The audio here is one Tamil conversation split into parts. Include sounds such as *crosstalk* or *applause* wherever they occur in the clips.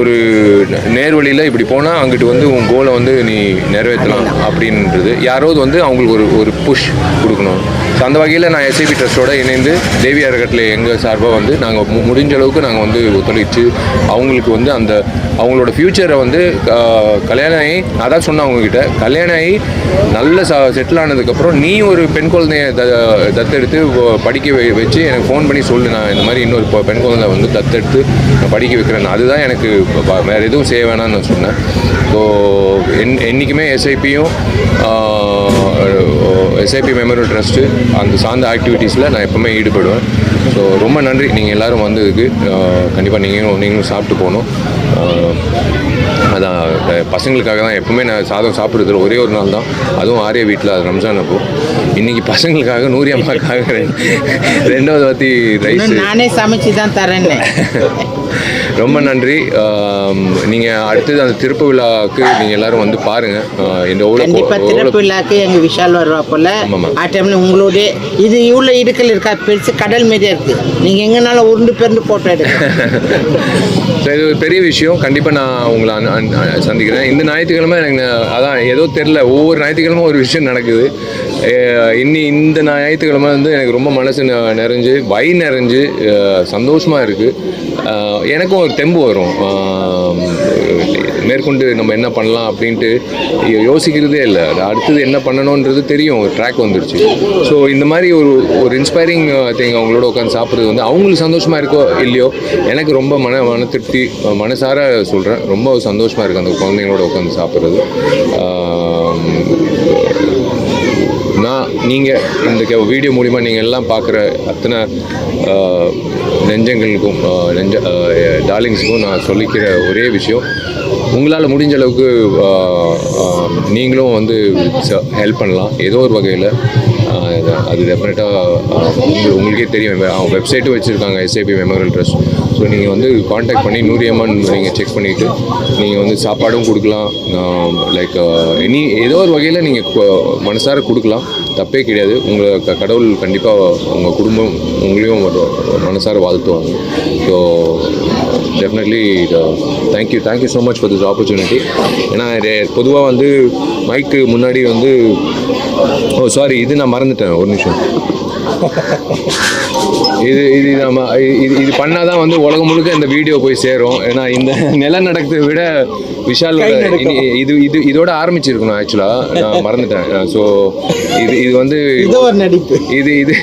ஒரு நேர்வழியில் இப்படி போனால் அங்கிட்டு வந்து உன் கோலை வந்து நீ நிறைவேற்றலாம் அப்படின்றது. யாராவது வந்து அவங்களுக்கு ஒரு ஒரு புஷ் கொடுக்கணும். ஸோ அந்த வகையில் நான் எஸ்ஐபி ட்ரஸ்ட்டோட இணைந்து தேவி அறக்கட்டளை எங்கள் சார்பாக வந்து நாங்கள் முடிஞ்ச அளவுக்கு நாங்கள் வந்து ஒத்துழைச்சு அவங்களுக்கு வந்து அந்த அவங்களோட ஃப்யூச்சரை வந்து கல்யாணம் ஆகி அதான் சொன்னேன் அவங்கக்கிட்ட கல்யாணம் ஆகி நல்ல செட்டில் ஆனதுக்கப்புறம் நீ ஒரு பெண் குழந்தைய த தத்தெடுத்து படிக்க வை- வச்சு எனக்கு ஃபோன் பண்ணி சொல்லு நான் இந்த மாதிரி இன்னொரு பெண் குழந்தை வந்து தத்தெடுத்து நான் படிக்க வைக்கிறேன். அதுதான் எனக்கு வேறு எதுவும் செய்ய வேணாம்னு நான் சொன்னேன். ஸோ என் என்றைக்குமே எஸ்ஐபியும் எஸ்ஐபி மெமோரியல் ட்ரஸ்ட்டு அந்த சார்ந்த ஆக்டிவிட்டீஸில் நான் எப்போவுமே ஈடுபடுவேன். ஸோ ரொம்ப நன்றி. நீங்கள் எல்லோரும் வந்ததுக்கு கண்டிப்பாக நீங்களும் நீங்களும் சாப்பிட்டு போகணும். அதான் பசங்களுக்காக தான் எப்பவுமே நான் சாதம் சாப்பிட்றது ஒரே ஒரு நாள் தான். அதுவும் ஆரிய வீட்டில் அது ரம்ஜான் அப்போ. இன்னைக்கு பசங்களுக்காக நூறு அம்மாக்காக ரெண்டு- ரெண்டாவது வாத்தி ரைஸ் நானே சமைச்சு தான் தரேன்னு. ரொம்ப நன்றி. நீங்கள் அடுத்தது அந்த திருப்பு விழாவுக்கு நீங்கள் எல்லாரும் வந்து பாருங்கள் இந்த எவ்வளோ திறப்பு விழாக்கு எங்க விஷால் வருவா போல. ஆமாம்மா. ஆ டைம்ல உங்களோட இது இவ்வளோ இடுக்கல் இருக்கா? பெருசு கடல் மீதே இருக்கு. நீங்க எங்கனாலும் உருண்டு பெருந்து போட்டோ எடுங்க. *laughs* ஸோ இது ஒரு பெரிய விஷயம். கண்டிப்பாக நான் உங்களை சந்திக்கிறேன். இந்த ஞாயிற்றுக்கிழமை எனக்கு அதான் ஏதோ தெரில ஒவ்வொரு ஞாயிற்றுக்கிழமை ஒரு விஷயம் நடக்குது. இன்னி இந்த ஞாயிற்றுக்கிழமை வந்து எனக்கு ரொம்ப மனசு ந- நிறைஞ்சு வை நிறைஞ்சு சந்தோஷமாக இருக்குது எனக்கும் ஒரு தெம்பு வரும். மேற்கொண்டு நம்ம என்ன பண்ணலாம் அப்படின்ட்டு யோசிக்கிறதே இல்லை. அது அடுத்தது என்ன பண்ணணுன்றது தெரியும். ஒரு ட்ராக் வந்துடுச்சு ஸோ இந்த மாதிரி ஒரு ஒரு இன்ஸ்பைரிங் திங் அவங்களோட உட்காந்து சாப்பிட்றது வந்து அவங்களுக்கு சந்தோஷமாக இருக்கோ இல்லையோ எனக்கு ரொம்ப மன மன திருப்தி மனசார சொல்கிறேன் ரொம்ப சந்தோஷமாக இருக்குது அந்த குழந்தைங்களோட உட்காந்து சாப்பிட்றது நான் நீங்கள் இந்த கே- வீடியோ மூலிமா நீங்கள் எல்லாம் பார்க்குற அத்தனை நெஞ்சங்களுக்கும் நெஞ்ச டார்லிங்ஸுக்கும் நான் சொல்லிக்கிற ஒரே விஷயம் உங்களால் முடிஞ்ச அளவுக்கு நீங்களும் வந்து ஹெல்ப் பண்ணலாம். ஏதோ ஒரு வகையில் அது டெஃபினட்டாக உங்களுக்கே தெரியும். அவங்க வெப்சைட்டும் வச்சுருக்காங்க எஸ்ஐபி மெமோரியல் ட்ரஸ்ட் ஸோ நீங்கள் வந்து காண்டாக்ட் பண்ணி நூறியம்மன் நீங்கள் செக் பண்ணிவிட்டு நீங்கள் வந்து சாப்பாடும் கொடுக்கலாம். லைக் எனி ஏதோ ஒரு வகையில் நீங்கள் மனசார கொடுக்கலாம். தப்பே கிடையாது. உங்களை க- கடவுள் கண்டிப்பாக உங்கள் குடும்பம் உங்களையும் ஒரு மனசார வாழ்த்துவாங்க. So definitely thank you thank you so much for this opportunity ஏன்னா பொதுவாக வந்து மைக்கு முன்னாடி வந்து ஓ சாரி இது நான் மறந்துட்டேன் ஒரு நிமிஷம். இது இது நம்ம இது இது பண்ணாதான் வந்து உலகம் முழுக்க இந்த வீடியோ போய் சேரும். ஏன்னா இந்த நிலநடக்கத்தை விட விஷால் இது இது இதோட ஆரம்பிச்சிருக்கணும் ஆக்சுவலாக நான் மறந்துட்டேன். ஸோ இது இது வந்து இது இது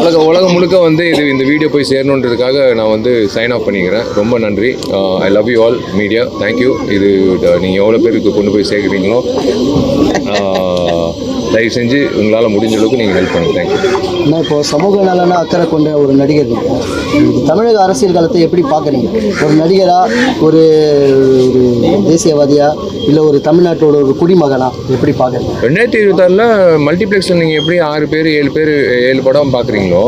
உலக உலகம் முழுக்க வந்து இது இந்த வீடியோ போய் சேரணுன்றதுக்காக நான் வந்து சைன் ஆஃப் பண்ணிக்கிறேன். ரொம்ப நன்றி. I love you all media thank you இது நீங்கள் எவ்வளோ பேருக்கு கொண்டு போய் சேர்க்குறீங்களோ? ஆஹ், தயவு செஞ்சு உங்களால் முடிஞ்ச அளவுக்கு நீங்கள் ஹெல்ப் பண்ணுங்க. தேங்க்யூ ஆனால் இப்போ சமூக நலன அக்கறை கொண்ட ஒரு நடிகர் தமிழக அரசியல் காலத்தை எப்படி பார்க்குறீங்க? ஒரு நடிகரா ஒரு ஒரு தேசியவாதியா இல்லை ஒரு தமிழ்நாட்டோட ஒரு குடிமகனா எப்படி பார்க்குறீங்க? ரெண்டாயிரத்தி இருபத்தாறில் மல்டிப்ளெக்ஸில் நீங்கள் எப்படி ஆறு பேர் ஏழு பேர் ஏழு படம் பார்க்குறீங்களோ